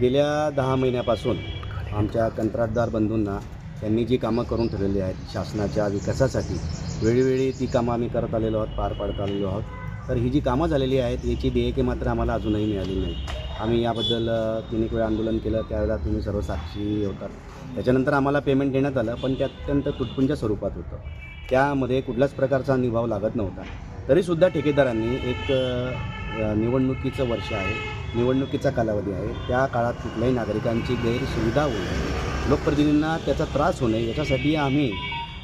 गेल्या दहा महिन्यापासून आमच्या कंत्राटदार बंधूंना त्यांनी जी कामं करून ठेवलेली आहेत शासनाच्या विकासासाठी वेळोवेळी ती कामं आम्ही करत आलेलो आहोत पार पाडत आलेलो आहोत. तर ही जी कामं झालेली आहेत याची देयके मात्र आम्हाला अजूनही मिळाली नाही आम्ही याबद्दल तिन्ही एक वेळा आंदोलन केलं त्यावेळेला तुम्ही सर्व साक्षी होतात. त्याच्यानंतर आम्हाला पेमेंट देण्यात आलं पण ते अत्यंत तुटपुंच्या स्वरूपात होतं. त्यामध्ये कुठल्याच प्रकारचा निभाव लागत नव्हता. तरीसुद्धा ठेकेदारांनी एक निवडणुकीचं वर्ष आहे. निवडणुकीचा कालावधी आहे. त्या काळात कुठल्याही नागरिकांची गैरसुविधा होऊ नये. लोकप्रतिनिधींना त्याचा त्रास होऊ नये. याच्यासाठी आम्ही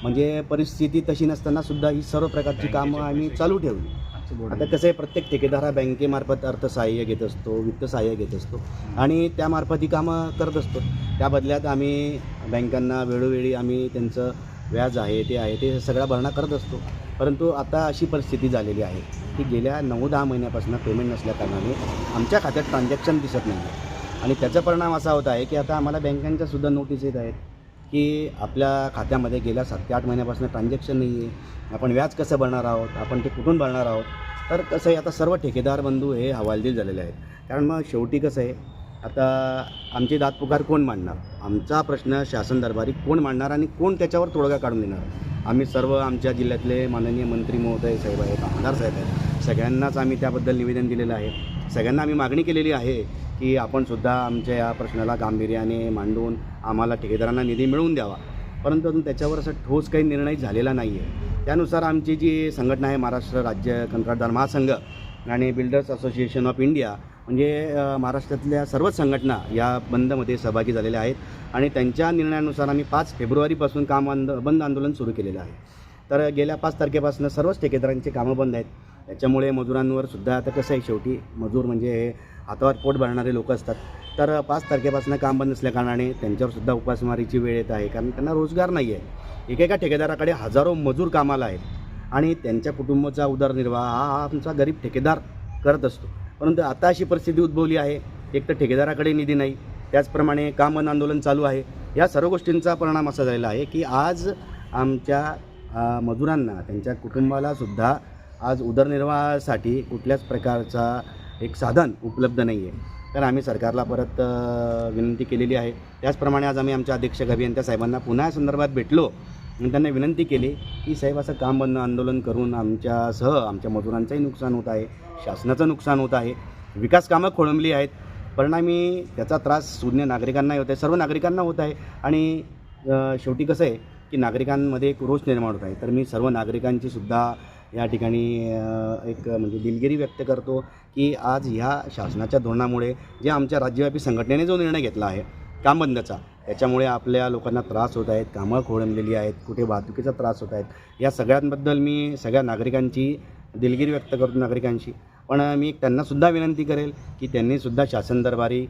म्हणजे परिस्थिती तशी नसताना सुद्धा ही सर्व प्रकारची कामं आम्ही चालू ठेवली. आता कसं आहे प्रत्येक ठेकेदार हा बँकेमार्फत अर्थसहाय्य घेत असतो वित्त सहाय्य घेत असतो आणि त्यामार्फत ही कामं करत असतो. त्या बदल्यात आम्ही बँकांना वेळोवेळी आम्ही त्यांचं व्याज आहे ते आहे ते सगळा भरणा करत असतो. परंतु आता अशी परिस्थिती झालेली आहे की गेल्या नऊ दहा महिन्यापासून पेमेंट नसल्याकारणाने आमच्या खात्यात ट्रान्झॅक्शन दिसत नाही आहे आणि त्याचा परिणाम असा होत आहे की आता आम्हाला बँकांच्या सुद्धा नोटीस येत आहेत की आपल्या खात्यामध्ये गेल्या सात ते आठ महिन्यापासून ट्रान्झॅक्शन नाही आहे आपण व्याज कसं भरणार आहोत? आपण ते कुठून भरणार आहोत? तर कसं आहे आता सर्व ठेकेदार बंधू हे हवालदिल झालेले आहेत. कारण मग शेवटी कसं आहे आता आमची दात पुकार कोण मांडणार? आमचा प्रश्न शासन दरबारी कोण मांडणार आणि कोण त्याच्यावर तोडगा काढून देणार? आम्ही सर्व आमच्या जिल्ह्यातले माननीय मंत्री महोदय साहेब आहेत आमदार साहेब आहेत. सगळ्यांनाच आम्ही त्याबद्दल निवेदन दिलेलं आहे. सगळ्यांना आम्ही मागणी केलेली आहे की आपणसुद्धा आमच्या या प्रश्नाला गांभीर्याने मांडून आम्हाला ठेकेदारांना निधी मिळवून द्यावा. परंतु अजून त्याच्यावर असा ठोस काही निर्णय झालेला नाही आहे त्यानुसार आमची जी संघटना आहे महाराष्ट्र राज्य कंत्राटदार महासंघ आणि बिल्डर्स असोसिएशन ऑफ इंडिया म्हणजे महाराष्ट्रातल्या सर्वच संघटना या बंदमध्ये सहभागी झालेल्या आहेत आणि त्यांच्या निर्णयानुसार आम्ही पाच फेब्रुवारीपासून काम आंद बंद आंदोलन सुरू केलेलं आहे. तर गेल्या पाच तारखेपासून सर्वच ठेकेदारांची कामं बंद आहेत. त्याच्यामुळे मजुरांवर सुद्धा आता कसं आहे शेवटी मजूर म्हणजे हे हातावर पोट भरणारे लोक असतात. तर पाच तारखेपासून काम बंद असल्याकारणाने त्यांच्यावरसुद्धा उपासमारीची वेळ येत आहे. कारण त्यांना रोजगार नाही आहे. एकेका ठेकेदाराकडे हजारो मजूर कामाला आहेत. आणि त्यांच्या कुटुंबाचा उदरनिर्वाह हा आमचा गरीब ठेकेदार करत असतो. परंतु आता अशी परिस्थिती उद्भवली आहे एक तर ठेकेदाराकडे निधी नाही त्याचप्रमाणे काम बंद आंदोलन चालू आहे. या सर्व गोष्टींचा परिणाम असा झालेला आहे की आज आमच्या मजुरांना त्यांच्या कुटुंबालासुद्धा आज उदरनिर्वाहासाठी कुठल्याच प्रकारचा एक साधन उपलब्ध नाही आहे. तर आम्ही सरकारला परत विनंती केलेली आहे. त्याचप्रमाणे आज आम्ही आमच्या अध्यक्ष अभियंत्या साहेबांना पुन्हा या संदर्भात भेटलो. आणि त्यांना विनंती केली की साहेब असं काम बंद आंदोलन करून आमच्यासह आमच्या मजुरांचंही नुकसान होत आहे शासनाचं नुकसान होत आहे विकास कामं खोळंबली आहेत. परिणामी त्याचा त्रास शून्य नागरिकांनाही होत आहे सर्व नागरिकांना होत आहे. आणि शेवटी कसं आहे की नागरिकांमध्ये एक रोष निर्माण होत आहे. तर मी सर्व नागरिकांची सुद्धा या ठिकाणी एक म्हणजे दिलगिरी व्यक्त करतो की आज ह्या शासनाच्या धोरणामुळे जे आमच्या राज्यव्यापी संघटनेने जो निर्णय घेतला आहे काम बंदचा. त्याच्यामुळे आपल्या लोकांना त्रास होत आहेत कामं खोळंबलेली आहेत कुठे वाहतुकीचा त्रास होत आहेत. या सगळ्यांबद्दल मी सगळ्या नागरिकांची दिलगिरी व्यक्त करतो नागरिकांशी. पण मी त्यांनासुद्धा विनंती करेल की त्यांनीसुद्धा शासन दरबारी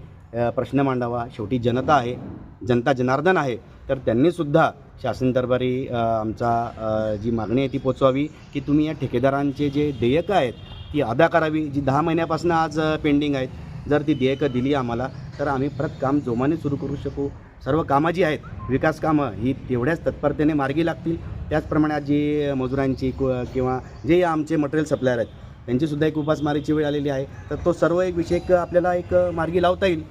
प्रश्न मांडावा. शेवटी जनता आहे जनता जनार्दन आहे तर त्यांनीसुद्धा शासन दरबारी आमचा जी मागणी आहे ती पोचवावी की तुम्ही या ठेकेदारांचे जे देयकं आहेत ती अदा करावी. जी दहा महिन्यापासून आज पेंडिंग आहेत जर ती देयकं दिली आम्हाला तर आम्ही परत काम जोमाने सुरू करू शकू. सर्व कामं जी आहेत विकास कामं ही तेवढ्याच तत्परतेने मार्गी लागतील. त्याचप्रमाणे आज जी मजुरांची किंवा जे आमचे मटेरियल सप्लायर आहेत त्यांचीसुद्धा एक उपासमारीची वेळ आलेली आहे. तर तो सर्व एक विषय आपल्याला एक मार्गी लावता येईल.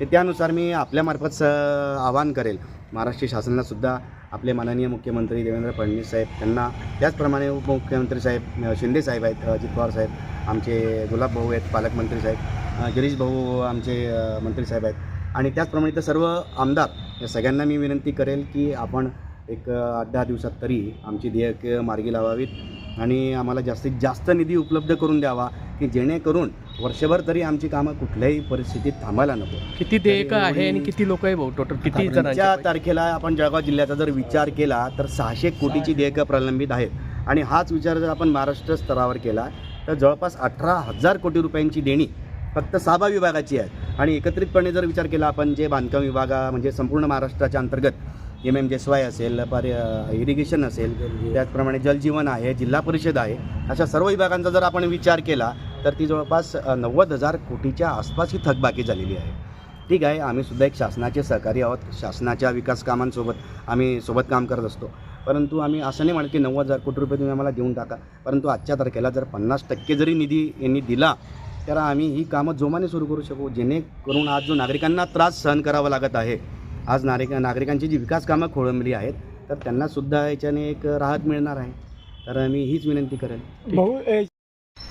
ते त्यानुसार मी आपल्यामार्फत स आवाहन करेल. महाराष्ट्र शासनालासुद्धा आपले माननीय मुख्यमंत्री देवेंद्र फडणवीस साहेब त्यांना त्याचप्रमाणे उपमुख्यमंत्री साहेब शिंदे साहेब आहेत अजित पवार साहेब आमचे गुलाबभाऊ आहेत पालकमंत्री साहेब गिरीश भाऊ आमचे मंत्री साहेब आहेत. आणि त्याचप्रमाणे इथं सर्व आमदार या सगळ्यांना मी विनंती करेल की आपण एक आठ दहा दिवसात तरी आमची देयक मार्गी लावावीत आणि आम्हाला जास्तीत जास्त निधी उपलब्ध करून द्यावा की जेणेकरून वर्षभर तरी आमची कामं कुठल्याही परिस्थितीत थांबायला नको. किती देयक आहे आणि किती लोक आहे भाऊ? टोटल किती आतापर्यंतच्या जणांचे तारखेला आपण जळगाव जिल्ह्याचा जर विचार केला तर सहाशे कोटीची देयकं प्रलंबित आहेत. आणि हाच विचार जर आपण महाराष्ट्र स्तरावर केला तर जवळपास अठरा हजार कोटी रुपयांची देणी फक्त साबा विभागाची आहे आणि एकत्रितपणे जर विचार केला आपण जे बांधकाम विभागा म्हणजे संपूर्ण महाराष्ट्राच्या अंतर्गत एम एम जेसवाय असेल पर इरिगेशन असेल त्याचप्रमाणे जलजीवन आहे जिल्हा परिषद आहे अशा सर्व विभागांचा जर आपण विचार केला तर ती जवळपास नव्वद हजार कोटीच्या आसपास ही थकबाकी झालेली आहे. ठीक आहे आम्ही सुद्धा एक शासनाचे सहकारी आहोत शासनाच्या विकास कामांसोबत आम्ही सोबत काम करत असतो. परंतु आम्ही असं नाही म्हणत की नव्वद हजार कोटी रुपये तुम्ही आम्हाला देऊन टाका परंतु आजच्या तारखेला जर पन्नास टक्के जरी निधी यांनी दिला तर आम्ही ही कामं जोमाने सुरू करू शकू जेणेकरून आज जो नागरिकांना त्रास सहन करावा लागत आहे आज नागरिक नागरिकांची जी विकास कामं खोळंबली आहेत तर त्यांनासुद्धा याच्याने एक राहत मिळणार आहे. तर मी हीच विनंती करेन.